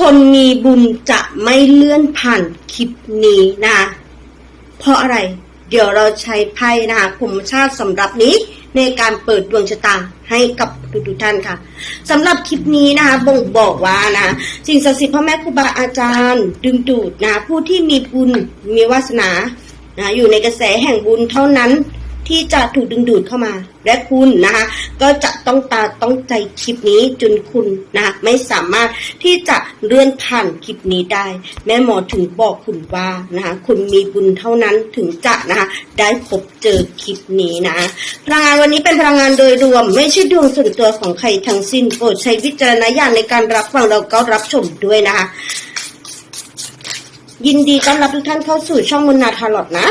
คนมีบุญจะไม่เลื่อนผ่านคลิปนี้นะเพราะอะไร เดี๋ยวเราใช้ไพ่นะคะผมชาติสำหรับนี้ในการเปิดดวงชะตาให้กับทุกท่านค่ะสำหรับคลิปนี้นะคะบ่งบอกว่านะสิ่งศักดิ์สิทธิ์พ่อแม่ครูบาอาจารย์ดึงดูดนะผู้ที่มีบุญมีวาสนานะอยู่ในกระแสแห่งบุญเท่านั้น ที่จะถูกดึงดูดเข้ามา และคุณนะคะ ก็จะต้องตาต้องใจคลิปนี้จนคุณนะคะไม่สามารถที่จะเลื่อนผ่านคลิปนี้ได้ แม่หมอถึงบอกคุณว่านะคะคุณมีบุญเท่านั้นถึงจะนะคะได้พบเจอคลิปนี้นะพลังงานวันนี้เป็นพลังงานโดยรวม ไม่ใช่ดวงส่วนตัวของใครทั้งสิ้นโปรดใช้วิจารณญาณในการรับฟังแล้วก็รับชมด้วยนะคะยินดีต้อนรับทุกท่านเข้าสู่ช่องมุนนาทาร์ลอตนะ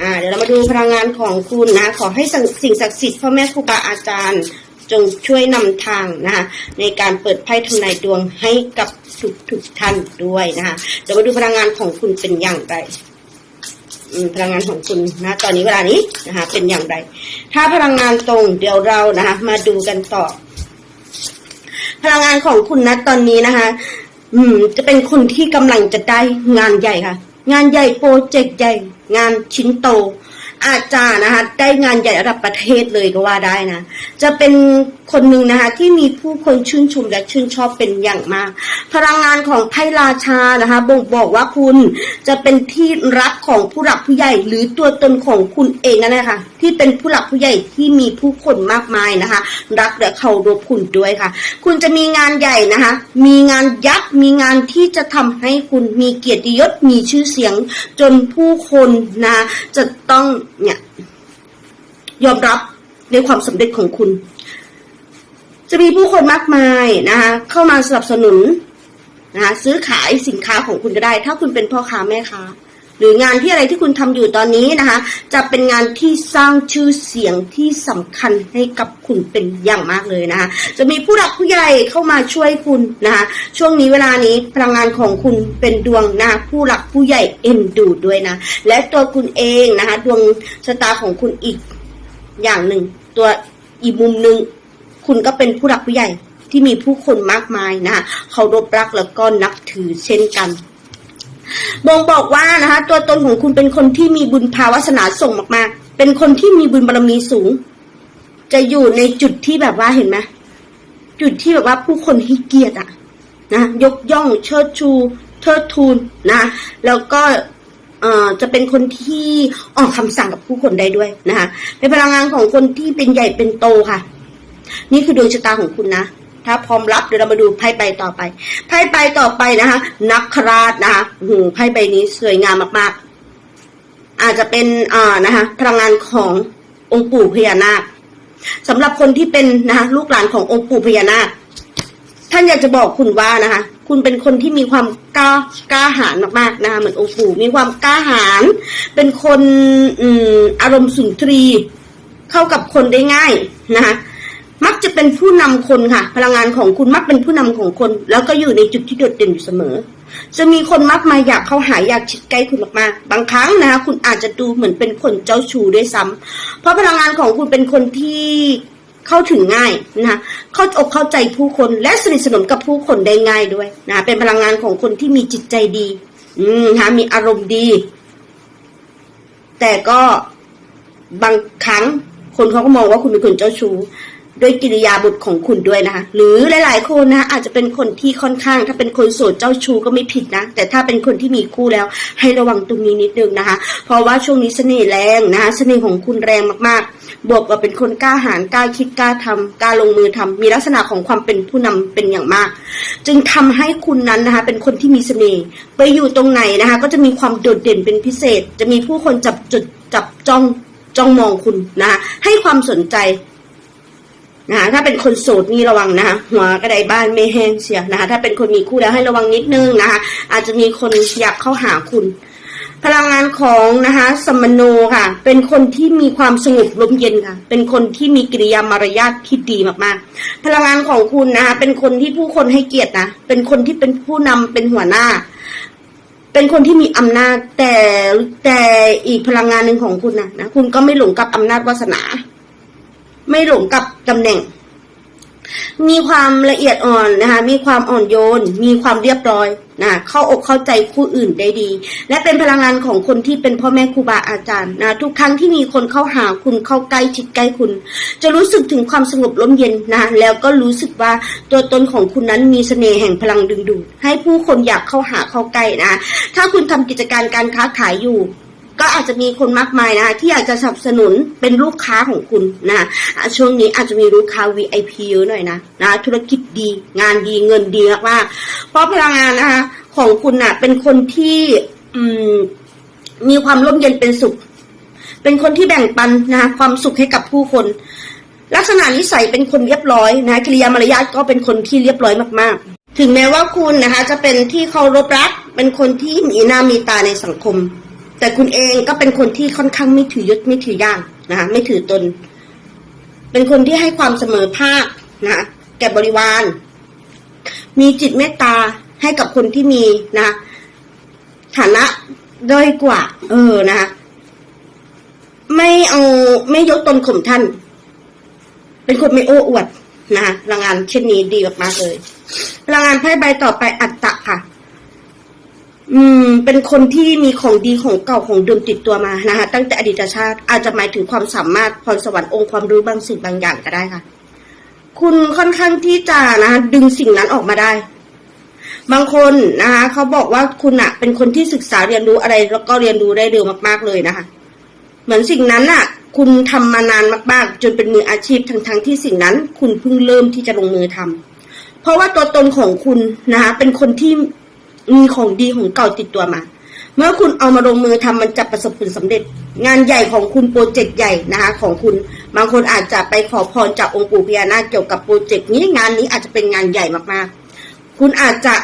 อ่าเดี๋ยวเรามาดูพลังงานของคุณนะ ขอให้สิ่งศักดิ์สิทธิ์พ่อแม่ครูบาอาจารย์จงช่วยนำทางนะคะในการเปิดไพ่ทำนายดวงให้กับทุกทุกท่านด้วยนะคะเดี๋ยวมาดูพลังงานของคุณเป็นอย่างไรพลังงานของคุณนะ ตอนนี้เวลานี้นะคะเป็นอย่างไร ถ้าพลังงานตรงเดี๋ยวเรานะคะมาดูกันต่อ พลังงานของคุณนะตอนนี้นะคะ อืม จะเป็นคนที่กำลังจะได้งานใหญ่ค่ะ งานใหญ่โปรเจกต์ใหญ่ งานชิ้นโต อาจจะนะคะได้งานใหญ่ระดับประเทศเลยก็ว่าได้นะ จะเป็นคนหนึ่งนะคะที่มีผู้คนชื่นชมและชื่นชอบเป็นอย่างมาก พลังงานของไพ่ราชานะคะบ่งบอกว่าคุณจะเป็นที่รักของผู้หลักผู้ใหญ่หรือตัวตนของคุณเองนั่นแหละค่ะ ที่เป็นผู้หลักผู้ใหญ่ที่มีผู้คนมากมายนะคะ รักและเคารพคุณด้วยค่ะ คุณจะมีงานใหญ่นะคะ มีงานยักษ์มีงานที่จะทำให้คุณมีเกียรติยศมีชื่อเสียง จนผู้คนนะจะต้องเนี่ยยอมรับในความสำเร็จของคุณ จะมีผู้คนมากมายนะคะเข้ามาสนับสนุนนะคะซื้อขายสินค้าของคุณก็ได้ ถ้าคุณเป็นพ่อค้าแม่ค้า หรืองานที่อะไรที่คุณทำอยู่ตอนนี้นะคะ จะเป็นงานที่สร้างชื่อเสียงที่สำคัญให้กับคุณเป็นอย่างมากเลยนะคะจะมีผู้หลักผู้ใหญ่เข้ามาช่วยคุณนะคะช่วงนี้เวลานี้พลังงานของคุณเป็นดวงนะคะผู้หลักผู้ใหญ่เอ็นดูด้วยนะ และตัวคุณเองนะคะดวงชะตาของคุณอีกอย่างหนึ่ง ตัวอีกมุมหนึ่งคุณก็เป็นผู้หลักผู้ใหญ่ที่มีผู้คนมากมายนะคะเคารพรักแล้วก็นับถือเช่นกัน บ่งบอกว่านะคะตัวตนของคุณเป็นคนที่มีบุญภาวาสนาส่งมากๆ เป็นคนที่มีบุญบารมีสูง จะอยู่ในจุดที่แบบว่าเห็นไหมจุดที่แบบว่าผู้คนให้เกียรติอะนะยกย่องเชิดชู เทิดทูนนะ แล้วก็เอ่อจะเป็นคนที่ออกคำสั่งกับผู้คนได้ด้วยนะคะเป็นพลังงานของคนที่เป็นใหญ่เป็นโตค่ะ นี่คือดวงชะตาของคุณนะ ถ้าพร้อมรับเดี๋ยวเรามาดูไพ่ใบต่อไปไพ่ใบต่อไปนะคะ นักคราชนะคะหูไพ่ใบนี้สวยงามมากๆ อาจจะเป็นอ่านะคะพลังงานขององค์ปู่พญานาคสำหรับคนที่เป็นนะคะลูกหลานขององค์ปู่พญานาคท่านอยากจะบอกคุณว่านะคะ คุณเป็นคนที่มีความกล้ากล้าหาญมากๆนะคะเหมือนองค์ปู่มีความกล้าหาญเป็นคนอืมอารมณ์สุนทรี เข้ากับคนได้ง่ายนะคะ มักจะเป็นผู้นำคนค่ะ พลังงานของคุณมักเป็นผู้นำของคน แล้วก็อยู่ในจุดที่โดดเด่นอยู่เสมอ จะมีคนมากมาอยากเข้าหาอยากชิดใกล้คุณมากๆบางครั้งนะคะคุณอาจจะดูเหมือนเป็นคนเจ้าชู้ด้วยซ้ำเพราะพลังงานของคุณเป็นคนที่เข้าถึงง่ายนะคะเข้าอกเข้าใจผู้คนและสนิทสนมกับผู้คนได้ง่ายด้วยนะเป็นพลังงานของคนที่มีจิตใจดี อืมนะะมีอารมณ์ดี แต่ก็บางครั้งคนเขาก็มองว่าคุณเป็นคนเจ้าชู้ ด้วยกิริยาบทของคุณด้วยนะคะ หรือหลาย ๆ คนนะอาจจะเป็นคนที่ค่อนข้าง ถ้าเป็นคนโสดเจ้าชู้ก็ไม่ผิดนะ แต่ถ้าเป็นคนที่มีคู่แล้ว ให้ระวังตรงนี้นิดนึงนะคะ เพราะว่าช่วงนี้เสน่ห์แรงนะคะเสน่ห์ของคุณแรงมาก ๆ บวกกับเป็นคนกล้าหาญกล้าคิดกล้าทำกล้าลงมือทำมีลักษณะของความเป็นผู้นำเป็นอย่างมาก จึงทำให้คุณนั้นนะคะ เป็นคนที่มีเสน่ห์ไปอยู่ตรงไหนนะคะ ก็จะมีความโดดเด่นเป็นพิเศษ จะมีผู้คนจับจุดจับจ้องจ้องมองคุณนะคะให้ความสนใจ นะคะถ้าเป็นคนโสดนี่ระวังนะคะหัวกระไดบ้านไม่แห้งเสียนะคะถ้าเป็นคนมีคู่แล้วให้ระวังนิดนึงนะคะอาจจะมีคนอยากเข้าหาคุณ พลังงานของนะคะสมโนค่ะ เป็นคนที่มีความสงบลมเย็นค่ะ เป็นคนที่มีกิริยามารยาทที่ดีมากๆ พลังงานของคุณนะคะเป็นคนที่ผู้คนให้เกียรตินะเป็นคนที่เป็นผู้นำเป็นหัวหน้า เป็นคนที่มีอำนาจแต่แต่อีกพลังงานหนึ่งของคุณนะนะคุณก็ไม่หลงกับอำนาจวาสนา ไม่หลงกับ ตำแหน่ง มีความละเอียดอ่อนนะคะ มีความอ่อนโยน มีความเรียบร้อยนะเข้าอกเข้าใจผู้อื่นได้ดี และเป็นพลังงานของคนที่เป็นพ่อแม่ครูบาอาจารย์นะทุกครั้งที่มีคนเข้าหาคุณเข้าใกล้ชิดใกล้คุณ จะรู้สึกถึงความสงบร่มเย็นนะแล้วก็รู้สึกว่าตัวตนของคุณนั้นมีเสน่ห์แห่งพลังดึงดูดให้ผู้คนอยากเข้าหาเข้าใกล้นะถ้าคุณทำกิจการการค้าขายอยู่ ก็อาจจะมีคนมากมายนะคะที่อยากจะสนับสนุนเป็นลูกค้าของคุณนะะช่วงนี้อาจจะมีลูกค้า VIP เยอะหน่อยนะนะ ธุรกิจดี งานดีเงินดีมากๆเพราะพลังงานนะคะของคุณน่ะ เป็นคนที่มมีความร่มเย็นเป็นสุข เป็นคนที่แบ่งปันนะคะความสุขให้กับผู้คน ลักษณะนิสัยเป็นคนเรียบร้อยนะกิริยามารยาทก็เป็นคนที่เรียบร้อยมากๆ ถึงแม้ว่าคุณนะคะ จะเป็นที่เคารพรักเป็นคนที่มีหน้ามีตาในสังคม แต่คุณเองก็เป็นคนที่ค่อนข้างไม่ถือยศไม่ถือย่างนะคะไม่ถือตน เป็นคนที่ให้ความเสมอภาคนะคะแก่บริวาร มีจิตเมตตาให้กับคนที่มีนะคะฐานะด้อยกว่า เออนะคะไม่เอาไม่ยกตนข่มท่าน เป็นคนไม่โอ้อวดนะคะพลังงานเช่นนี้ดีมากๆเลยพลังงานไพ่ใบต่อไปอัตตะค่ะ อืม เป็นคนที่มีของดีของเก่าของเดิมติดตัวมานะคะ ตั้งแต่อดีตชาติอาจจะหมายถึงความสามารถพรสวรรค์องค์ความรู้บางสิ่งบางอย่างก็ได้ค่ะ คุณค่อนข้างที่จะนะคะดึงสิ่งนั้นออกมาได้ บางคนนะคะเขาบอกว่าคุณอะเป็นคนที่ศึกษาเรียนรู้อะไร แล้วก็เรียนรู้ได้เร็วมากๆเลยนะคะ เหมือนสิ่งนั้นน่ะคุณทำมานานมากๆ จนเป็นมืออาชีพทั้งๆที่สิ่งนั้น คุณเพิ่งเริ่มที่จะลงมือทำเพราะว่าตัวตนของคุณนะคะเป็นคนที่ มีของดีของเก่าติดตัวมา เมื่อคุณเอามาลงมือทำมันจะประสบผลสำเร็จ งานใหญ่ของคุณโปรเจกต์ใหญ่นะคะ ของคุณบางคนอาจจะไปขอพรจากองค์ปู่พญานาคเกี่ยวกับโปรเจกต์นี้งานนี้อาจจะเป็นงานใหญ่มากๆ คุณอาจจะ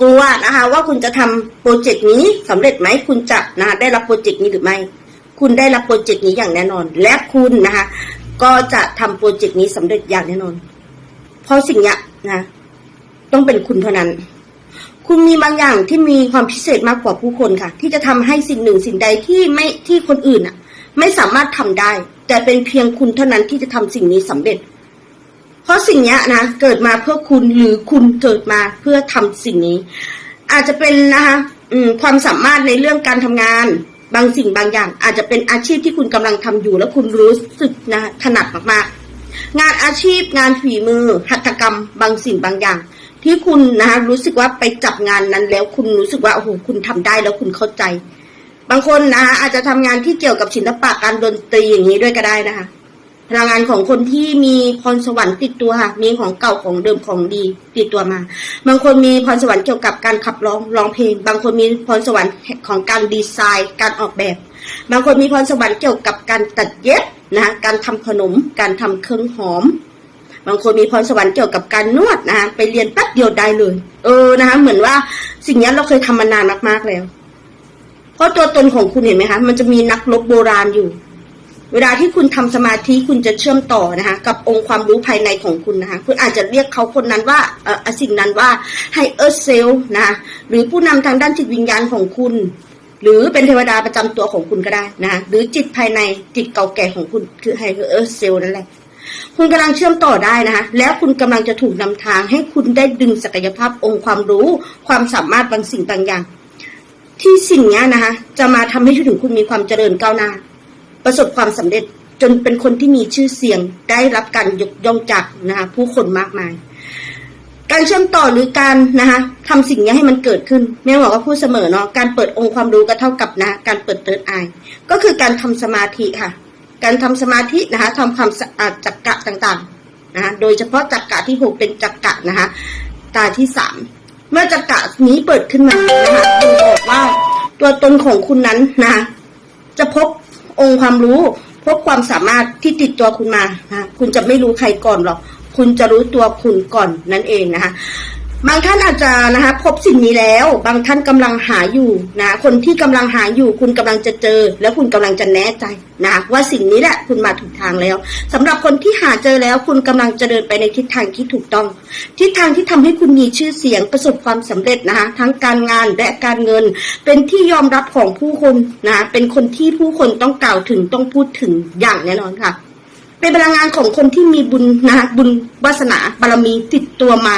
กลัวนะคะ ว่าคุณจะทำโปรเจกต์นี้สำเร็จไหมคุณจะนะคะได้รับโปรเจกต์นี้หรือไม่ คุณได้รับโปรเจกต์นี้อย่างแน่นอน และคุณนะคะ ก็จะทำโปรเจกต์นี้สำเร็จอย่างแน่นอน เพราะสิ่งนี้นะ ต้องเป็นคุณเท่านั้น คุณมีบางอย่างที่มีความพิเศษมากกว่าผู้คนค่ะ ที่จะทำให้สิ่งหนึ่งสิ่งใดที่ไม่ที่คนอื่นอะ ไม่สามารถทำได้ แต่เป็นเพียงคุณเท่านั้นที่จะทำสิ่งนี้สำเร็จ เพราะสิ่งนี้นะเกิดมาเพื่อคุณหรือคุณเกิดมาเพื่อทำสิ่งนี้ อาจจะเป็นนะคะความสามารถในเรื่องการทำงาน บางสิ่งบางอย่าง อาจจะเป็นอาชีพที่คุณกำลังทำอยู่ แล้วคุณรู้สึกนะถนัดมากๆงานอาชีพงานฝีมือ หัตถกรรม บางสิ่งบางอย่าง ที่คุณนะคะรู้สึกว่าไปจับงานนั้นแล้วคุณรู้สึกว่าโอ้โหคุณทำได้แล้วคุณเข้าใจ บางคนนะคะอาจจะทำงานที่เกี่ยวกับศิลปะการดนตรีอย่างนี้ด้วยก็ได้นะคะพลังงานของคนที่มีพรสวรรค์ติดตัวค่ะมีของเก่าของเดิมของดีติดตัวมา บางคนมีพรสวรรค์เกี่ยวกับการขับร้องร้องเพลง บางคนมีพรสวรรค์ของการดีไซน์ การออกแบบ บางคนมีพรสวรรค์เกี่ยวกับการตัดเย็บนะคะการทำขนม การทำเครื่องหอม บางคนมีพรสวรรค์เกี่ยวกับการนวดนะคะไปเรียนแป๊บเดียวได้เลย เออนะคะเหมือนว่าสิ่งนี้เราเคยทำมานานมากๆแล้ว เพราะตัวตนของคุณเห็นไหมคะ มันจะมีนักรบโบราณอยู่ เวลาที่คุณทำสมาธิคุณจะเชื่อมต่อนะคะ กับองค์ความรู้ภายในของคุณนะคะ คุณอาจจะเรียกเขาคนนั้นว่าเออสิ่งนั้นว่าไฮเออร์เซลนะคะหรือผู้นำทางด้านจิตวิญญาณของคุณหรือเป็นเทวดาประจำตัวของคุณก็ได้นะะหรือจิตภายในจิตเก่าแก่ของคุณคือไฮเออร์เซลนั่นแหละ คุณกำลังเชื่อมต่อได้นะคะ แล้วคุณกำลังจะถูกนำทางให้คุณได้ดึงศักยภาพองค์ความรู้ ความสามารถบางสิ่งบางอย่าง ที่สิ่งนี้นะคะ จะมาทำให้ถึงคุณมีความเจริญก้าวหน้า ประสบความสำเร็จจนเป็นคนที่มีชื่อเสียงได้รับการยกย่องจากนะคะผู้คนมากมาย การเชื่อมต่อหรือการนะคะทำสิ่งนี้ให้มันเกิดขึ้นแม่บอกว่าพูดเสมอเนาะการเปิดองค์ความรู้ก็เท่ากับนะ การเปิดเติร์ดไอก็คือการทำสมาธิค่ะ การทำสมาธินะคะทำความสะอาดจักกะต่างๆนะคะโดยเฉพาะจักกะที่หกเป็นจักกะนะคะตาที่สามเมื่อจักกะนี้เปิดขึ้นมานะคะดูบอกว่าตัวตนของคุณนั้นนะคะจะพบองค์ความรู้ พบความสามารถที่ติดตัวคุณมานะคุณจะไม่รู้ใครก่อนหรอกคุณจะรู้ตัวคุณก่อนนั่นเองนะคะ บางท่านอาจจะนะคะพบสิ่งนี้แล้ว บางท่านกำลังหาอยู่นะคนที่กำลังหาอยู่ คุณกำลังจะเจอ แล้วคุณกำลังจะแน่ใจนะว่าสิ่งนี้แหละคุณมาถูกทางแล้วสำหรับคนที่หาเจอแล้ว คุณกำลังจะเดินไปในทิศทางที่ถูกต้อง ทิศทางที่ทำให้คุณมีชื่อเสียงประสบความสำเร็จนะคะทั้งการงานและการเงิน เป็นที่ยอมรับของผู้คนนะเป็นคนที่ผู้คนต้องกล่าวถึงต้องพูดถึงอย่างแน่นอนค่ะเป็นพลังงานของคนที่มีบุญนะคะบุญวาสนาบารมีติดตัวมา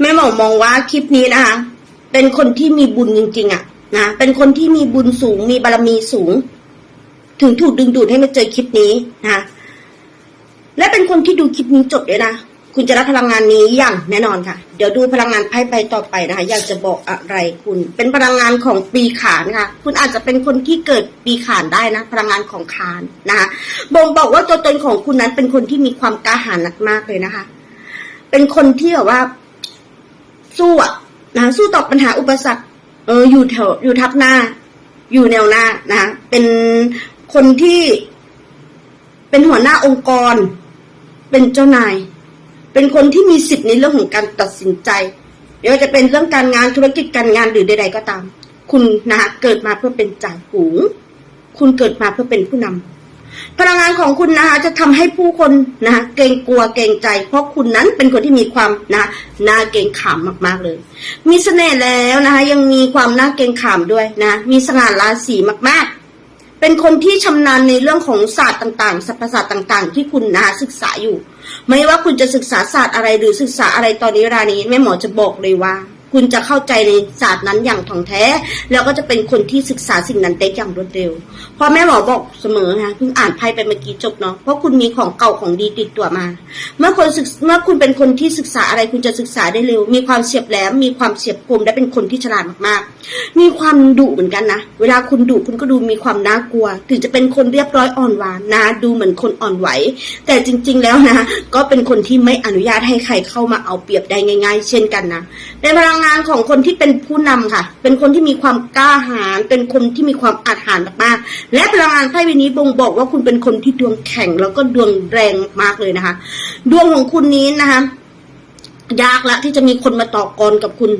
แม่หมอมองว่าคลิปนี้นะคะ เป็นคนที่มีบุญจริงๆอะนะเป็นคนที่มีบุญสูงมีบารมีสูง ถึงถูกดึงดูดให้มาเจอคลิปนี้นะคะและเป็นคนที่ดูคลิปนี้จบเลยนะคุณจะรับพลังงานนี้อย่างแน่นอนค่ะ เดี๋ยวดูพลังงานไพ่ใบต่อไปนะคะ อยากจะบอกอะไรคุณ เป็นพลังงานของปีขานค่ะ คุณอาจจะเป็นคนที่เกิดปีขานได้นะ พลังงานของขานนะคะบ่งบอกว่าตัวตนของคุณนั้นเป็นคนที่มีความกล้าหาญมากเลยนะคะ เป็นคนที่แบบว่า สู้อะนะสู้ต่อปัญหาอุปสรรคเอออยู่แถวอยู่ทับหน้า อยู่แนวหน้านะเป็นคนที่ เป็นหัวหน้าองค์กร เป็นเจ้านาย เป็นคนที่มีสิทธิ์ในเรื่องของการตัดสินใจไม่ว่าจะเป็นเรื่องการงานธุรกิจการงานหรือใด ๆ ก็ตาม คุณนะคะเกิดมาเพื่อเป็นจ่าฝูง คุณเกิดมาเพื่อเป็นผู้นำ พลังงานของคุณนะคะจะทำให้ผู้คนนะคะเกรงกลัวเกรงใจ เพราะคุณนั้นเป็นคนที่มีความนะน่าเกรงขามมากๆเลย มีเสน่ห์แล้วนะคะยังมีความน่าเกรงขามด้วยนะมีสง่าราศีมากๆ เป็นคนที่ชำนาญในเรื่องของศาสตร์ต่างๆสรรพศาสตร์ต่าง ๆ ที่คุณนะคะศึกษาอยู่ ไม่ว่าคุณจะศึกษาศาสตร์อะไรหรือศึกษาอะไรตอนนี้เวลานี้แม่หมอจะบอกเลยว่า คุณจะเข้าใจในศาสตร์นั้นอย่างถ่องแท้ แล้วก็จะเป็นคนที่ศึกษาสิ่งนั้นได้อย่างรวดเร็วเพราะแม่หมอบอกเสมอนะเพิ่งอ่านไพ่ไปเมื่อกี้จบเนาะเพราะคุณมีของเก่าของดีติดตัวมา เมื่อคนศึกเมื่อคุณเป็นคนที่ศึกษาอะไรคุณจะศึกษาได้เร็ว มีความเฉียบแหลมมีความเฉียบคมและเป็นคนที่ฉลาดมากๆ มีความดุเหมือนกันนะเวลาคุณดุคุณก็ดูมีความน่ากลัว ถึงจะเป็นคนเรียบร้อยอ่อนหวานนะดูเหมือนคนอ่อนไหว แต่จริง ๆ แล้วนะ ก็เป็นคนที่ไม่อนุญาตให้ใครเข้ามาเอาเปรียบได้ง่าย ๆ เช่นกันนะในพลังงานของคนที่เป็นผู้นำค่ะ เป็นคนที่มีความกล้าหาญ เป็นคนที่มีความอาถรรพ์มากๆและพลังงานไพ่ใบนี้บ่งบอกว่าคุณเป็นคนที่ดวงแข็งแล้วก็ดวงแรงมากเลยนะคะ ดวงของคุณนี้นะคะ ยากละที่จะมีคนมาต่อกรกับคุณ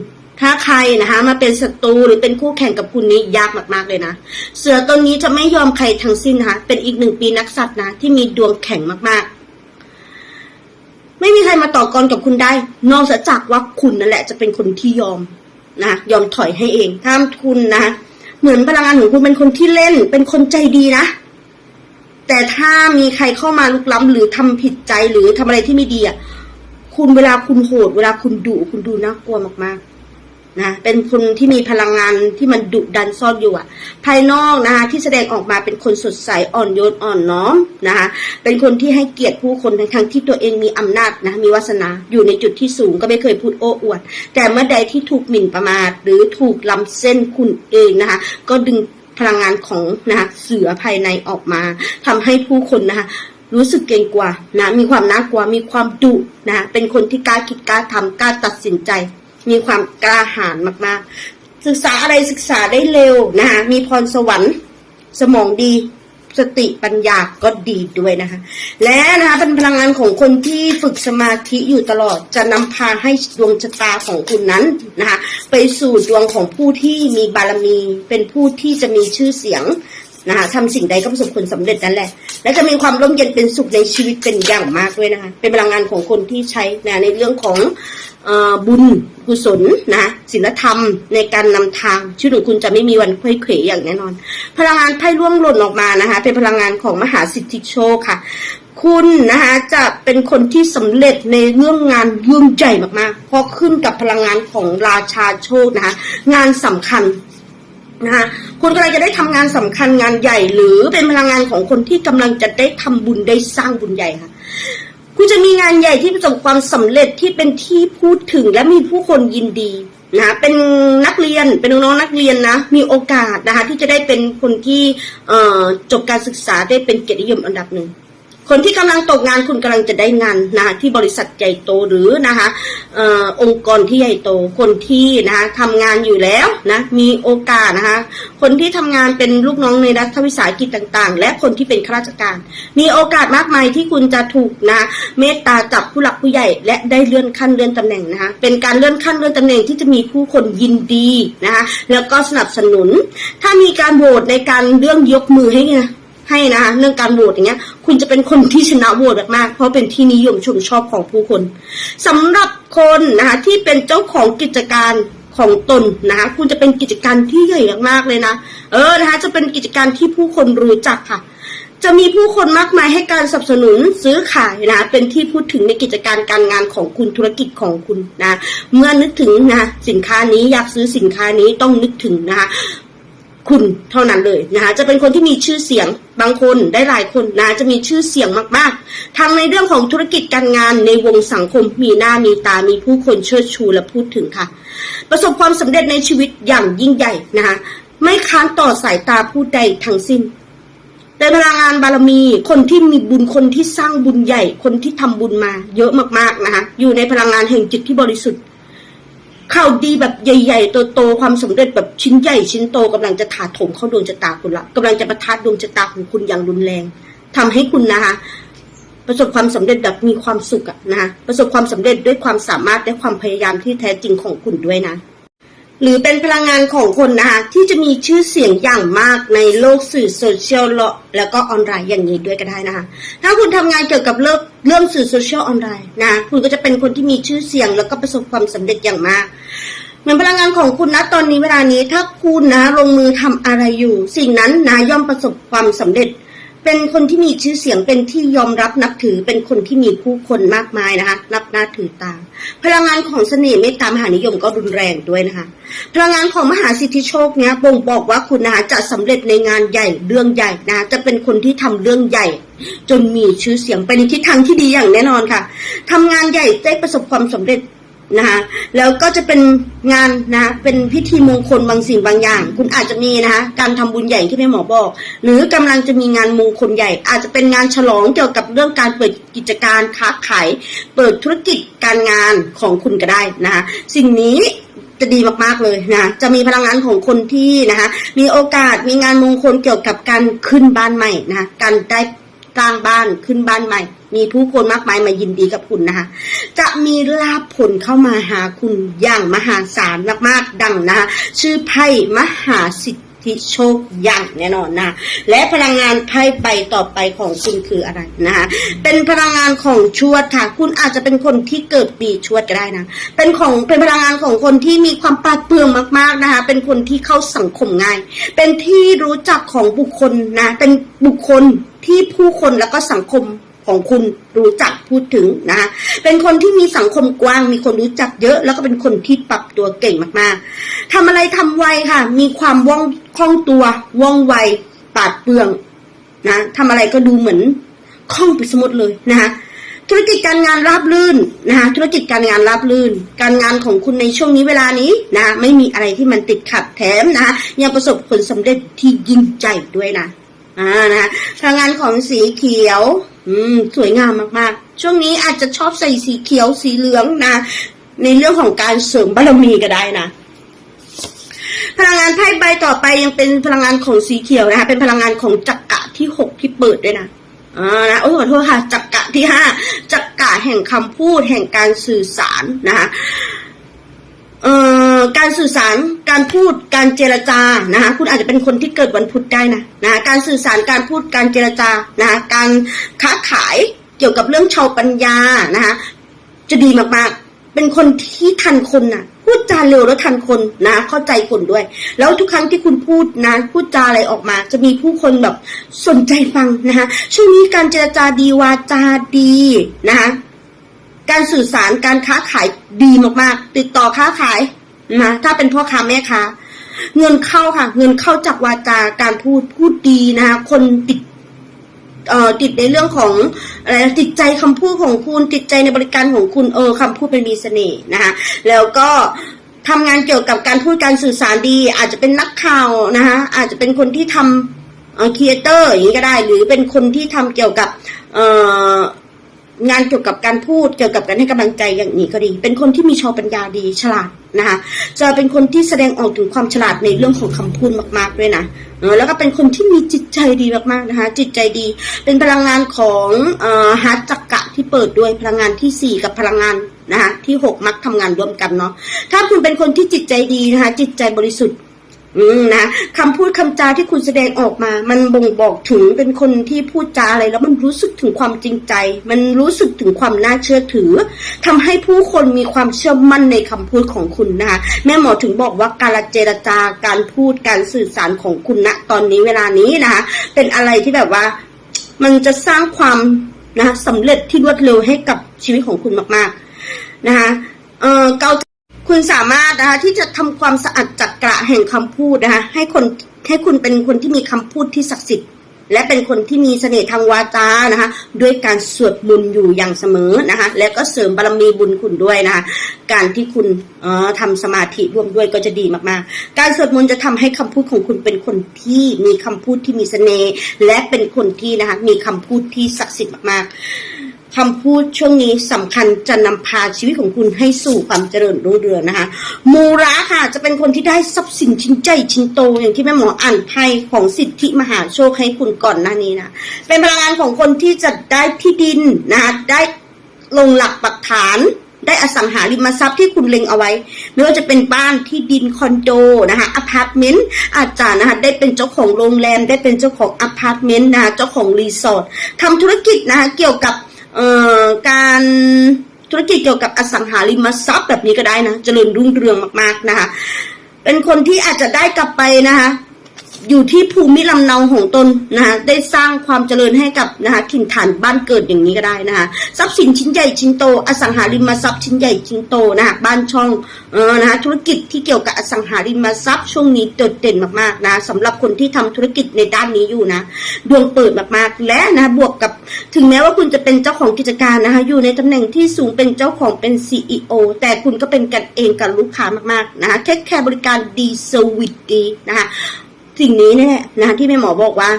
ถ้าใครนะคะมาเป็นศัตรูหรือเป็นคู่แข่งกับคุณนี้ยากมากๆเลยนะ เสือตัวนี้จะไม่ยอมใครทั้งสิ้นนะคะเป็นอีกหนึ่งปีนักสัตว์นะที่มีดวงแข็งมากๆ มาต่อกรกับคุณได้ นอกจากว่าคุณนั่นแหละจะเป็นคนที่ยอมนะยอมถอยให้เองถ้าคุณนะเหมือนพลังงานของคุณเป็นคนที่เล่น เป็นคนใจดีนะ แต่ถ้ามีใครเข้ามาลุกล้ำหรือทำผิดใจหรือทำอะไรที่ไม่ดีอะคุณเวลาคุณโหด เวลาคุณดุคุณดูน่ากลัวมากๆ นะเป็นคนที่มีพลังงานที่มันดุดันซ่อนอยู่อะภายนอกนะคะที่แสดงออกมาเป็นคนสดใสอ่อนโยนอ่อนน้อมนะคะเป็นคนที่ให้เกียรติผู้คนทั้งทั้งที่ตัวเองมีอำนาจนะมีวาสนาอยู่ในจุดที่สูงก็ไม่เคยพูดโอ้อวด แต่เมื่อใดที่ถูกหมิ่นประมาทหรือถูกล้ำเส้นคุณเองนะคะก็ดึงพลังงานของนะคะเสือภายในออกมาทำให้ผู้คนนะคะรู้สึกเกรงกลัวนะมีความน่ากลัวมีความดุนะเป็นคนที่กล้าคิดกล้าทำกล้าตัดสินใจ มีความกล้าหาญมากๆ ศึกษาอะไรศึกษาได้เร็วนะคะมีพรสวรรค์สมองดีสติปัญญาก็ดีด้วยนะคะ และนะคะเป็นพลังงานของคนที่ฝึกสมาธิอยู่ตลอดจะนำพาให้ดวงชะตาของคุณนั้นนะคะ ไปสู่ดวงของผู้ที่มีบารมี เป็นผู้ที่จะมีชื่อเสียงนะคะทำสิ่งใดก็ประสบผลสำเร็จนั่นแหละ และจะมีความร่มเย็นเป็นสุขในชีวิตเป็นอย่างมากด้วยนะคะ เป็นพลังงานของคนที่ใช้นะในเรื่องของ บุญกุศลนะศีลธรรมในการนำทางชีวิตของคุณจะไม่มีวันเคว้ยเขวอย่างแน่นอน พลังงานไพ่ร่วงหล่นออกมานะคะ เป็นพลังงานของมหาสิทธิโชคค่ะ คุณนะคะจะเป็นคนที่สำเร็จในเรื่องงานยุ่งใหญ่มากๆเพราะขึ้นกับพลังงานของราชาโชคนะคะ งานสำคัญนะคะคุณกำลังจะได้ทำงานสำคัญงานใหญ่ หรือเป็นพลังงานของคนที่กำลังจะได้ทำบุญได้สร้างบุญใหญ่ค่ะ คุณจะมีงานใหญ่ที่ประสบความสำเร็จที่เป็นที่พูดถึงและมีผู้คนยินดีนะเป็นนักเรียนเป็นน้องนักเรียนนะ มีโอกาสนะคะที่จะได้เป็นคนที่จบการศึกษาได้เป็นเกียรตินิยมอันดับหนึ่ง คนที่กำลังตกงานคุณกำลังจะได้งานนะคะที่บริษัทใหญ่โตหรือนะคะออองค์กรที่ใหญ่โตคนที่นะคะทำงานอยู่แล้วนะมีโอกาสนะคะคนที่ทำงานเป็นลูกน้องในรัฐวิสาหกิจต่างๆ และคนที่เป็นข้าราชการ มีโอกาสมากมายที่คุณจะถูกนะเมตตาจับผู้หลักผู้ใหญ่ และได้เลื่อนขั้นเลื่อนตำแหน่งนะคะเป็นการเลื่อนขั้นเลื่อนตำแหน่งที่จะมีผู้คนยินดีนะคะแล้วก็สนับสนุน ถ้ามีการโหวตในการเรื่องยกมือให้ ให้นะคะเรื่องการโหวตอย่างเงี้ย คุณจะเป็นคนที่ชนะโหวตมากๆเพราะเป็นที่นิยมชมชอบของผู้คนสำหรับคนนะคะที่เป็นเจ้าของกิจการของตนนะคะคุณจะเป็นกิจการที่ใหญ่มากๆเลยนะ เออนะคะจะเป็นกิจการที่ผู้คนรู้จักค่ะ จะมีผู้คนมากมายให้การสนับสนุนซื้อขายนะเป็นที่พูดถึงในกิจการการงานของคุณธุรกิจของคุณนะ เมื่อนึกถึงนะสินค้านี้อยากซื้อสินค้านี้ต้องนึกถึงนะคะ คุณเท่านั้นเลยนะคะจะเป็นคนที่มีชื่อเสียงบางคนได้หลายคนนะจะมีชื่อเสียงมากๆทั้งในเรื่องของธุรกิจการงานในวงสังคมมีหน้ามีตามีผู้คนเชิดชูและพูดถึงค่ะ ประสบความสำเร็จในชีวิตอย่างยิ่งใหญ่นะคะไม่ค้านต่อสายตาผู้ใดทั้งสิ้นเป็นพลังงานบารมีคนที่มีบุญคนที่สร้างบุญใหญ่ คนที่ทำบุญมา เยอะมากๆนะคะอยู่ในพลังงานแห่งจิตที่บริสุทธิ์ ข่าวดีแบบใหญ่ๆโตๆความสำเร็จแบบชิ้นใหญ่ชิ้นโตกำลังจะถาถมเข้าดวงชะตาคุณละกำลังจะประทัดดวงชะตาของคุณอย่างรุนแรงทำให้คุณนะคะประสบความสำเร็จแบบมีความสุขอะนะคะประสบความสำเร็จด้วยความสามารถและความพยายามที่แท้จริงของคุณด้วยนะ หรือเป็นพลังงานของคนนะคะที่จะมีชื่อเสียงอย่างมากในโลกสื่อโซเชียลแล้วก็ออนไลน์อย่างนี้ด้วยก็ได้นะคะถ้าคุณทำงานเกี่ยวกับเรื่องเรื่องสื่อโซเชียลออนไลน์นะคุณก็จะเป็นคนที่มีชื่อเสียง แล้วก็ประสบความสำเร็จอย่างมากเหมือนพลังงานของคุณนะตอนนี้เวลานี้ถ้าคุณนะลงมือทำอะไรอยู่ สิ่งนั้นนะย่อมประสบความสำเร็จ เป็นคนที่มีชื่อเสียงเป็นที่ยอมรับนับถือเป็นคนที่มีผู้คนมากมายนะคะ นับหน้าถือตา พลังงานของเสน่ห์เมตตามหานิยมก็รุนแรงด้วยนะคะ พลังงานของมหาสิทธิโชคเนี้ยบ่งบอกว่าคุณนะคะจะสำเร็จในงานใหญ่เรื่องใหญ่นะจะเป็นคนที่ทำเรื่องใหญ่ จนมีชื่อเสียงไปในทิศทางที่ดีอย่างแน่นอนค่ะทำงานใหญ่ได้ประสบความสำเร็จ นะคะแล้วก็จะเป็นงานนะเป็นพิธีมงคลบางสิ่งบางอย่าง คุณอาจจะมีนะคะการทำบุญใหญ่ที่แม่หมอบอก หรือกำลังจะมีงานมงคลใหญ่ อาจจะเป็นงานฉลองเกี่ยวกับเรื่องการเปิดกิจการค้าขายเปิดธุรกิจการงานของคุณก็ได้นะคะสิ่งนี้จะดีมากๆเลยนะ จะมีพลังงานของคนที่นะคะ มีโอกาสมีงานมงคลเกี่ยวกับการขึ้นบ้านใหม่นะ การได้ สร้างบ้านขึ้นบ้านใหม่ มีผู้คนมากมายมายินดีกับคุณนะคะ จะมีลาภผลเข้ามาหาคุณอย่างมหาศาลมากๆดังนะคะชื่อไพ่มหาสิทธิโชคอย่างแน่นอนนะและพลังงานไพ่ใบต่อไปของคุณคืออะไรนะคะเป็นพลังงานของชวดค่ะ คุณอาจจะเป็นคนที่เกิดปีชวดก็ได้นะ เป็นของเป็นพลังงานของคนที่มีความปราดเปรื่องมากๆนะคะ เป็นคนที่เข้าสังคมง่าย เป็นที่รู้จักของบุคคลนะ เป็นบุคคล ที่ผู้คนแล้วก็สังคมของคุณรู้จักพูดถึงนะคะเป็นคนที่มีสังคมกว้าง มีคนรู้จักเยอะ แล้วก็เป็นคนที่ปรับตัวเก่งมากๆทำอะไรทำไวค่ะ มีความว่องคล่องตัวว่องไวปาดเปรื่องนะทำอะไรก็ดูเหมือนคล่องไปสมดเลยนะคะธุรกิจการงานราบรื่นนะคะธุรกิจการงานราบรื่น การงานของคุณในช่วงนี้เวลานี้นะไม่มีอะไรที่มันติดขัดแถมนะะยังประสบผลสำเร็จที่ยิ่งใหญ่ด้วยนะ อ่านะคะพลังงานของสีเขียว อืม สวยงามมากๆ ช่วงนี้อาจจะชอบใส่สีเขียวสีเหลืองนะ ในเรื่องของการเสริมบารมีก็ได้นะพลังงานไพ่ใบต่อไปยังเป็นพลังงานของสีเขียวนะคะเป็นพลังงานของจักระที่หกที่เปิดด้วยนะอ่านะโอ้ยขอโทษค่ะจักระที่ห้าจักระแห่งคำพูดแห่งการสื่อสารนะคะเอ่อ การสื่อสารการพูดการเจรจานะคะคุณอาจจะเป็นคนที่เกิดวันพุธได้นะนะคะการสื่อสารการพูดการเจรจานะคะการค้าขายเกี่ยวกับเรื่องชาวปัญญานะคะจะดีมากๆ เป็นคนที่ทันคนนะพูดจาเร็วแล้วทันคนนะเข้าใจคนด้วย แล้วทุกครั้งที่คุณพูดนะพูดจาอะไรออกมา จะมีผู้คนแบบสนใจฟังนะคะช่วงนี้การเจรจาดีวาจาดีนะคะการสื่อสารการค้าขายดีมากๆ ติดต่อค้าขาย นะถ้าเป็นพ่อค้าแม่ค้าเงินเข้าค่ะ เงินเข้าจากวาจาการพูดพูดดีนะคะคนติดเอ่อติดในเรื่องของอะไรติดใจคำพูดของคุณติดใจในบริการของคุณเออคำพูดเป็นมีเสน่ห์นะคะแล้วก็ทำงานเกี่ยวกับการพูดการสื่อสารดี อาจจะเป็นนักข่าวนะคะอาจจะเป็นคนที่ทำเออครีเอเตอร์อย่างนี้ก็ได้ หรือเป็นคนที่ทำเกี่ยวกับเอ่อ งานเกี่ยวกับการพูดเกี่ยวกับการให้กำลังใจอย่างนี้ก็ดี เป็นคนที่มีชาวปัญญาดีฉลาดนะคะจะเป็นคนที่แสดงออกถึงความฉลาดในเรื่องของคำพูดมากๆด้วยนะแล้วก็เป็นคนที่มีจิตใจดีมากๆนะคะ จิตใจดี เป็นพลังงานของฮาร์ดจักกะที่เปิดด้วยพลังงานที่สี่กับพลังงานนะคะที่หกมักทำงานร่วมกันเนาะถ้าคุณเป็นคนที่จิตใจดีนะคะจิตใจบริสุทธิ์ นะคำพูดคำจาที่คุณแสดงออกมา มันบ่งบอกถึงเป็นคนที่พูดจาอะไร แล้วมันรู้สึกถึงความจริงใจ มันรู้สึกถึงความน่าเชื่อถือทำให้ผู้คนมีความเชื่อมั่นในคำพูดของคุณนะคะแม่หมอถึงบอกว่าการเจรจาการพูดการสื่อสารของคุณณตอนนี้เวลานี้นะคะเป็นอะไรที่แบบว่า มันจะสร้างความนะะสำเร็จที่รวดเร็วให้กับชีวิตของคุณมาก ๆ นะคะเออเกา คุณสามารถนะคะที่จะทำความสะอาดจักระแห่งคำพูดนะคะให้คนให้คุณเป็นคนที่มีคำพูดที่ศักดิ์สิทธิ์และเป็นคนที่มีเสน่ห์ทางวาจานะคะ ด้วยการสวดมนต์อยู่อย่างเสมอนะคะ และก็เสริมบารมีบุญคุณด้วยนะคะ การที่คุณเอ่อทำสมาธิร่วมด้วยก็จะดีมากๆ การสวดมนต์จะทำให้คำพูดของคุณเป็นคนที่มีคำพูดที่มีเสน่ห์และเป็นคนที่นะคะมีคำพูดที่ศักดิ์สิทธิ์มากๆ คำพูดช่วงนี้สำคัญจะนำพาชีวิตของคุณให้สู่ความเจริญรุ่งเรืองนะคะ มูระค่ะจะเป็นคนที่ได้ทรัพย์สินชิ้นใหญ่ชิ้นโต อย่างที่แม่หมออ่านไพ่ของสิทธิมหาโชคให้คุณก่อนหน้านี้นะ เป็นพลังงานของคนที่จะได้ที่ดินนะคะได้ลงหลักปักฐานได้อสังหาริมทรัพย์ที่คุณเล็งเอาไว้ ไม่ว่าจะเป็นบ้านที่ดินคอนโดนะคะอพาร์ตเมนต์อาจจะนะคะได้เป็นเจ้าของโรงแรม ได้เป็นเจ้าของอพาร์ตเมนต์นะคะเจ้าของรีสอร์ททำธุรกิจนะคะเกี่ยวกับ การธุรกิจเกี่ยวกับอสังหาริมทรัพย์แบบนี้ก็ได้นะ เจริญรุ่งเรืองมากๆนะคะ เป็นคนที่อาจจะได้กลับไปนะคะ อยู่ที่ภูมิลำเนาของตนนะคะได้สร้างความเจริญให้กับนะคะถิ่นฐานบ้านเกิดอย่างนี้ก็ได้นะคะทรัพย์สินชิ้นใหญ่ชิ้นโต อสังหาริมทรัพย์ชิ้นใหญ่ชิ้นโตนะคะบ้านช่องเออนะคะธุรกิจที่เกี่ยวกับอสังหาริมทรัพย์ช่วงนี้โดดเด่นมากๆนะสำหรับคนที่ทำธุรกิจในด้านนี้อยู่นะดวงเปิดมากๆและนะบวกกับถึงแม้ว่าคุณจะเป็นเจ้าของกิจการนะคะอยู่ในตำแหน่งที่สูงเป็นเจ้าของเป็น CEO แต่คุณก็เป็นกันเองกับลูกค้ามากๆนะคะเทคแคร์บริการดีเซอร์วิสดีนะคะ สิ่งนี้เนี่ยนะนะที่แม่หมอบอกว่า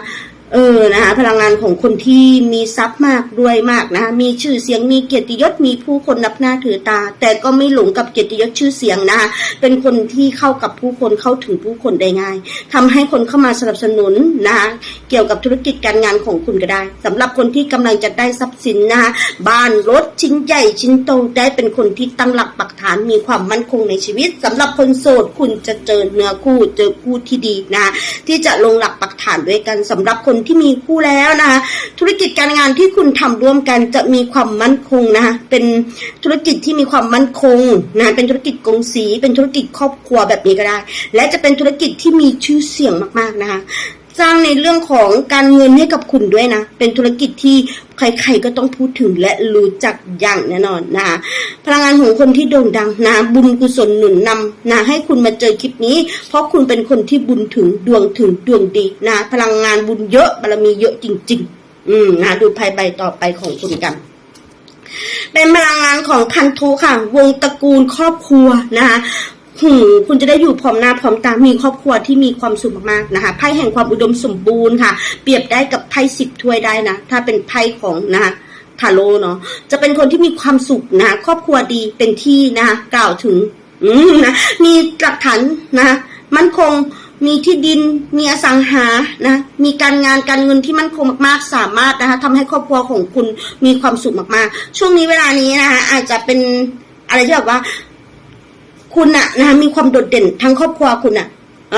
เออนะคะพลังงานของคนที่มีทรัพย์มากด้วยมากนะคะมีชื่อเสียงมีเกียรติยศมีผู้คนนับหน้าถือตา แต่ก็ไม่หลงกับเกียรติยศชื่อเสียงนะคะเป็นคนที่เข้ากับผู้คนเข้าถึงผู้คนได้ง่ายทำให้คนเข้ามาสนับสนุนนะคะเกี่ยวกับธุรกิจการงานของคุณก็ได้สำหรับคนที่กำลังจะได้ทรัพย์สินนะคะบ้านรถชิ้นใหญ่ชิ้นโตได้เป็นคนที่ตั้งหลักปักฐานมีความมั่นคงในชีวิตสำหรับคนโสดคุณจะเจอเนื้อคู่เจอคู่ที่ดีนะคะที่จะลงหลักปักฐานด้วยกันสำหรับคนที่มีคู่แล้วนะคะธุรกิจการงานที่คุณทำร่วมกันจะมีความมั่นคงนะคะเป็นธุรกิจที่มีความมั่นคงนะะเป็นธุรกิจกงสี เป็นธุรกิจครอบครัวแบบนี้ก็ได้ และจะเป็นธุรกิจที่มีชื่อเสียงมากๆนะคะ สร้างในเรื่องของการเงินให้กับคุณด้วยนะ เป็นธุรกิจที่ใครๆก็ต้องพูดถึงและรู้จักอย่างแน่นอนนะคะพลังงานของคนที่โด่งดังนะบุญกุศลหนุนนำนะให้คุณมาเจอคลิปนี้ เพราะคุณเป็นคนที่บุญถึงดวงถึงดวงดีนะพลังงานบุญเยอะบารมีเยอะจริง ๆ อืมนะดูไพ่ใบต่อไปของคุณกันเป็นพลังงานของคันโทค่ะ วงตระกูลครอบครัวนะคะ คุณจะได้อยู่พร้อมหน้าพร้อมตา มีครอบครัวที่มีความสุขมากๆนะคะ ไพ่แห่งความอุดมสมบูรณ์ค่ะ เปรียบได้กับไพ่สิบถ้วยได้นะ ถ้าเป็นไพ่ของนะคะทาโร่เนาะ จะเป็นคนที่มีความสุขนะคะ ครอบครัวดีเป็นที่นะคะกล่าวถึงอืมนะ มีหลักฐานนะ มั่นคง มีที่ดิน มีอสังหา นะ มีการงานการเงินที่มั่นคงมากๆ สามารถนะคะทำให้ครอบครัวของคุณมีความสุขมากๆ ช่วงนี้เวลานี้นะคะอาจจะเป็นอะไรที่แบบว่า คุณอะนะคะมีความโดดเด่นทั้งครอบครัวคุณอะ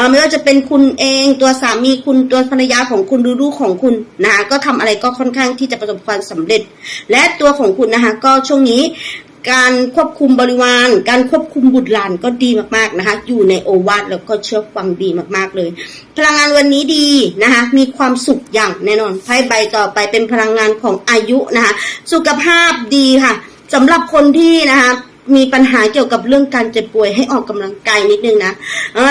ไม่ว่าจะเป็นคุณเองตัวสามีคุณตัวภรรยาของคุณลูกของคุณนะคะก็ทำอะไรก็ค่อนข้างที่จะประสบความสำเร็จ และตัวของคุณนะคะก็ช่วงนี้การควบคุมบริวาร การควบคุมบุตรหลานก็ดีมากๆนะคะ อยู่ในโอวาทแล้วก็เชื่อฟังดีมากๆเลย พลังงานวันนี้ดีนะคะ มีความสุขอย่างแน่นอนไพ่ใบต่อไปเป็นพลังงานของอายุนะคะ สุขภาพดีค่ะสำหรับคนที่นะคะ มีปัญหาเกี่ยวกับเรื่องการเจ็บป่วยให้ออกกำลังกายนิดนึงนะ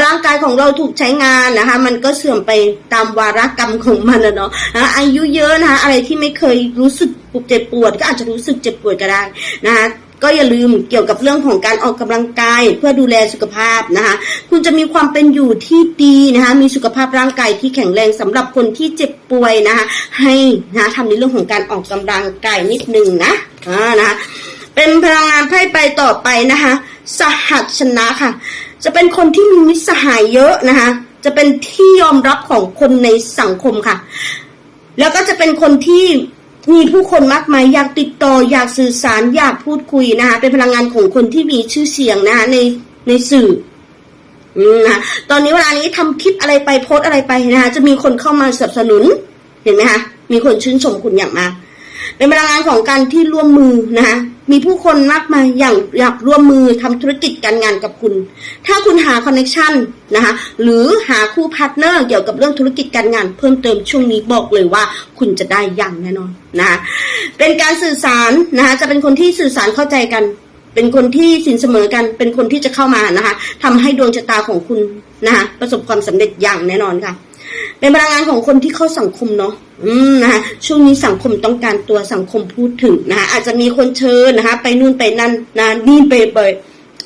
ร่างกายของเราถูกใช้งานนะคะ มันก็เสื่อมไปตามวาระกรรมของมันนะเนาะอายุเยอะนะคะอะไรที่ไม่เคยรู้สึกปเจ็บปวด ก็อาจจะรู้สึกเจ็บปวดก็ได้นะคะก็อย่าลืมเกี่ยวกับเรื่องของการออกกำลังกายเพื่อดูแลสุขภาพนะคะ คุณจะมีความเป็นอยู่ที่ดีนะคะ มีสุขภาพร่างกายที่แข็งแรงสำหรับคนที่เจ็บป่วยนะคะ ให้นะทำในเรื่องของการออกกำลังกายนิดนึงนะอ่านะคะ เป็นพลังงานไพ่ไปต่อไปนะคะ สหัสชนะค่ะ จะเป็นคนที่มีมิตรสหายเยอะนะคะ จะเป็นที่ยอมรับของคนในสังคมค่ะ แล้วก็จะเป็นคนที่มีผู้คนมากมายอยากติดต่ออยากสื่อสารอยากพูดคุยนะคะเป็นพลังงานของคนที่มีชื่อเสียงนะคะในในสื่อนะตอนนี้เวลานี้ทำคลิปอะไรไปโพสอะไรไปนะคะจะมีคนเข้ามาสนับสนุนเห็นไหมคะมีคนชื่นชมคุณอย่างมาก เป็นพลังงานของการที่ร่วมมือนะคะมีผู้คนมากมายอย่างอยากร่วมมือทำธุรกิจการงานกับคุณ ถ้าคุณหาคอนเนคชันนะคะหรือหาคู่พาร์ทเนอร์เกี่ยวกับเรื่องธุรกิจการงาน เพิ่มเติมช่วงนี้บอกเลยว่า คุณจะได้อย่างแน่นอนนะคะเป็นการสื่อสารนะคะจะเป็นคนที่สื่อสารเข้าใจกัน เป็นคนที่สินเสมอกัน เป็นคนที่จะเข้ามานะคะทำให้ดวงชะตาของคุณนะคะประสบความสำเร็จอย่างแน่นอนค่ะ เป็นพลังงานของคนที่เข้าสังคมเนาะ อืมนะคะช่วงนี้สังคมต้องการตัวสังคมพูดถึงนะคะอาจจะมีคนเชิญนะคะ ไปนู่นไปนั่นนะนี่ไปไป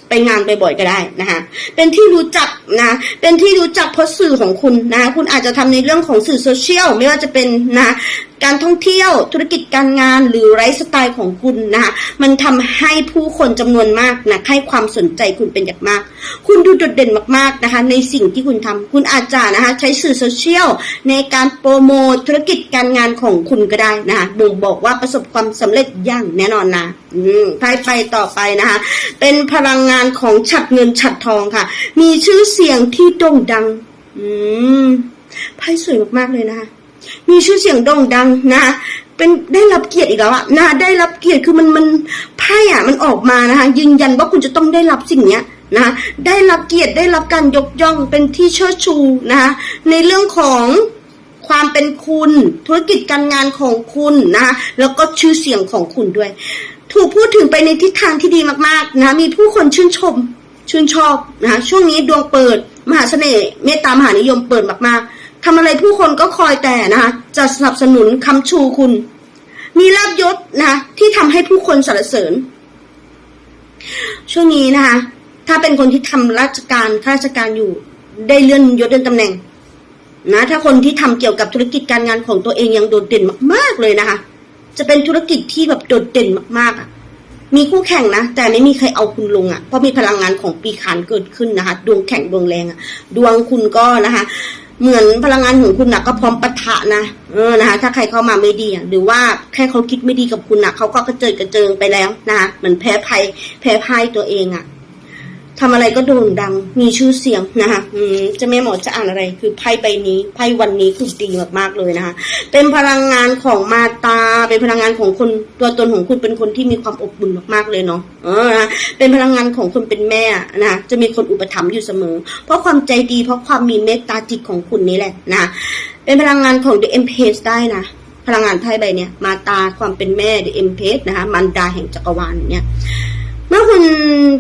ไปงานบ่อยๆก็ได้นะคะเป็นที่รู้จักนะเป็นที่รู้จักเพราะสื่อของคุณนะคุณอาจจะทำในเรื่องของสื่อโซเชียลไม่ว่าจะเป็นนะการท่องเที่ยวธุรกิจการงานหรือไลฟ์สไตล์ของคุณนะคะมันทำให้ผู้คนจำนวนมากนะให้ความสนใจคุณเป็นอย่างมาก คุณดูโดดเด่นมากๆนะคะ ในสิ่งที่คุณทำคุณอาจจะนะคะใช้สื่อโซเชียลในการโปรโมทธุรกิจการงานของคุณก็ได้นะคะบ่งบอกว่าประสบความสำเร็จอย่างแน่นอนนะอืมไปไปต่อไปนะคะ เป็นพลังงานานของฉัดเงินฉัดทองค่ะ มีชื่อเสียงที่โด่งดัง อืมไพ่สวยมากๆเลยนะคะมีชื่อเสียงโด่งดังนะเป็นได้รับเกียรติอีกแล้วอะนะได้รับเกียรติคือมันมันไพ่อะมันออกมานะคะยืนยันว่าคุณจะต้องได้รับสิ่งเนี้ยนะคะได้รับเกียรติได้รับการยกย่องเป็นที่เชิดชูนะคะในเรื่องของความเป็นคุณ ธุรกิจการงานของคุณนะคะแล้วก็ชื่อเสียงของคุณด้วย ถูกพูดถึงไปในทิศทางที่ดีมากๆนะมีผู้คนชื่นชมชื่นชอบนะคะช่วงนี้ดวงเปิด มหาเสน่ห์เมตตามหานิยมเปิดมากๆทำอะไรผู้คนก็คอยแต่นะคะจะสนับสนุนคำชูคุณ มีลาบยศนะที่ทำให้ผู้คนสรรเสริญ ช่วงนี้นะคะถ้าเป็นคนที่ทำราชการข้าราชการอยู่ได้เลื่อนยศเลื่อนตำแหน่งนะถ้าคนที่ทำเกี่ยวกับธุรกิจการงานของตัวเองยังโดดเด่นมาก ๆเลยนะคะ จะเป็นธุรกิจที่แบบโดดเด่นมากๆอะมีคู่แข่งนะ แต่ไม่มีใครเอาคุณลงอะเพราะมีพลังงานของปีขานเกิดขึ้นนะคะ ดวงแข่งดวงแรงอะ ดวงคุณก็นะคะ เหมือนพลังงานของคุณนะก็พร้อมปะทะนะเออนะคะ ถ้าใครเข้ามาไม่ดีอะหรือว่าแค่เขาคิดไม่ดีกับคุณนะเขาก็กระเจิดกระเจิงไปแล้วนะคะเหมือนแพ้ภัยแพ้พ่ายตัวเองอะ ทำอะไรก็โด่งดัง มีชื่อเสียงนะคะจะไม่หมอจะอ่านอะไร คือไพ่ใบนี้ ไพ่วันนี้คือดีมากๆเลยนะคะ เป็นพลังงานของมาตา เป็นพลังงานของคนตัวตนของคุณเป็นคนที่มีความอบอุ่นมากๆเลยเนาะ เออนะเป็นพลังงานของคนเป็นแม่นะจะมีคนอุปถัมภ์อยู่เสมอ เพราะความใจดี เพราะความมีเมตตาจิตของคุณนี่แหละนะ เป็นพลังงานของ The Empress ได้นะพลังงานไพ่ใบเนี้ยมาตาความเป็นแม่ The Empress นะคะมันดาแห่งจักรวาลเนี่ย เมื่อคุณ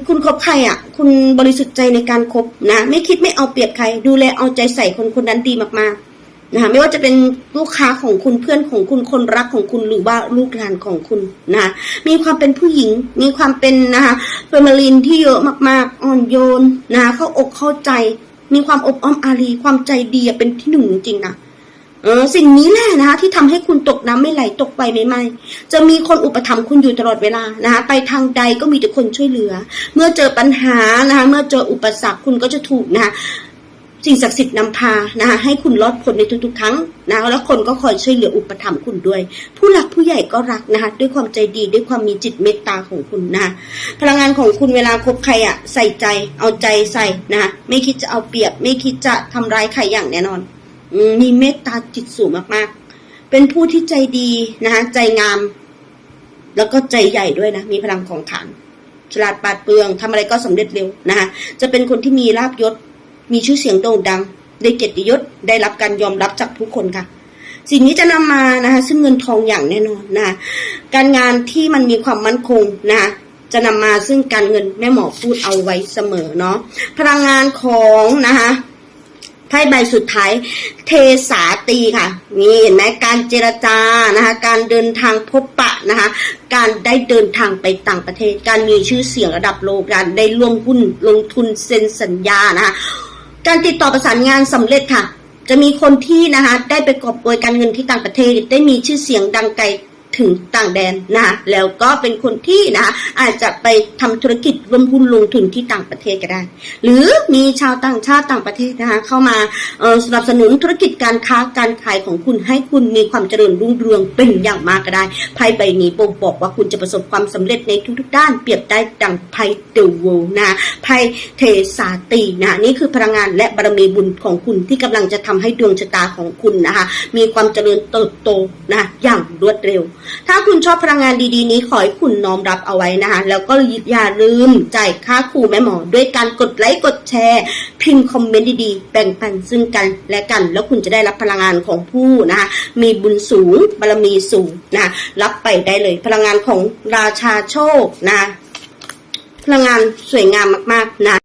คุณคบใครอะ คุณบริสุทธิ์ใจในการคบนะ ไม่คิดไม่เอาเปรียบใคร ดูแลเอาใจใส่คนคนนั้นดีมากๆนะคะไม่ว่าจะเป็นลูกค้าของคุณเพื่อนของคุณคนรักของคุณหรือว่าลูกหลานของคุณนะะมีความเป็นผู้หญิง มีความเป็นนะคะเฟอร์มาลินที่เยอะมากๆ อ่อนโยนนะคะเข้าอกเข้าใจ มีความอบอ้อมอารีความใจดีเป็นที่หนึ่งจริงๆนะ เออสิ่งนี้แหละนะคะที่ทำให้คุณตกน้ำไม่ไหลตกไปไม่ไหมจะมีคนอุปถัมภ์คุณอยู่ตลอดเวลานะคะไปทางใดก็มีแต่คนช่วยเหลือ เมื่อเจอปัญหานะคะเมื่อเจออุปสรรคคุณก็จะถูกนะคะสิ่งศักดิ์สิทธิ์นำพานะคะให้คุณรอดพ้นในทุกๆ ครั้งนะแล้วคนก็คอยช่วยเหลืออุปถัมภ์คุณด้วย ผู้หลักผู้ใหญ่ก็รักนะคะด้วยความใจดีด้วยความมีจิตเมตตาของคุณนะคะพลังงานของคุณเวลาคบใครอะใส่ใจเอาใจใส่นะคะไม่คิดจะเอาเปรียบ ไม่คิดจะทำร้ายใครอย่างแน่นอน มีเมตตาจิตสูงมากๆ เป็นผู้ที่ใจดีนะคะใจงาม แล้วก็ใจใหญ่ด้วยนะ มีพลังของขาน ฉลาดปาดเปรื่องทำอะไรก็สำเร็จเร็วนะคะจะเป็นคนที่มีลาบยศ มีชื่อเสียงโด่งดัง ได้เกียรติยศ ได้รับการยอมรับจากผู้คนค่ะ สิ่งนี้จะนำมานะคะซึ่งเงินทองอย่างแน่นอนนะคะการงานที่มันมีความมั่นคงนะคะจะนำมาซึ่งการเงินแม่หมอพูดเอาไว้เสมอเนาะพลังงานของนะคะ ไพ่ใบสุดท้าย เทสาตีค่ะนี่เห็นไหมการเจรจานะคะ การเดินทางพบปะนะคะ การได้เดินทางไปต่างประเทศ การมีชื่อเสียงระดับโลกการได้ร่วมหุ้นลงทุนเซ็นสัญญานะคะ การติดต่อประสานงานสำเร็จค่ะ จะมีคนที่นะคะ ได้ไปกอบโกยการเงินที่ต่างประเทศ ได้มีชื่อเสียงดังไกล ถึงต่างแดนนะแล้วก็เป็นคนที่นะอาจจะไปทำธุรกิจร่วมหุ้นลงทุนที่ต่างประเทศก็ได้ หรือมีชาวต่างชาติต่างประเทศนะคะเข้ามาสนับสนุนธุรกิจการค้าการขายของคุณให้คุณมีความเจริญรุ่งเรืองเป็นอย่างมากก็ได้ไพ่ใบนี้บ่งบอกว่าคุณจะประสบความสำเร็จในทุกๆด้าน เปรียบได้ดังไพ่เดอะเวิลด์นะไพ่เทสาตีนะนี่คือพลังงานและบารมีบุญของคุณที่กำลังจะทำให้ดวงชะตาของคุณนะคะมีความเจริญเติบโตนะอย่างรวดเร็วถ้าคุณชอบพลังงานดีๆนี้ขอให้คุณน้อมรับเอาไว้นะคะ แล้วก็อย่าลืมจ่ายค่าครูแม่หมอ ด้วยการกดไลค์กดแชร์ พิมพ์คอมเมนต์ดีๆ แบ่งปันซึ่งกันและกัน แล้วคุณจะได้รับพลังงานของผู้นะคะมีบุญสูงบารมีสูงนะคะรับไปได้เลย พลังงานของราชาโชคนะะพลังงานสวยงามมากๆนะ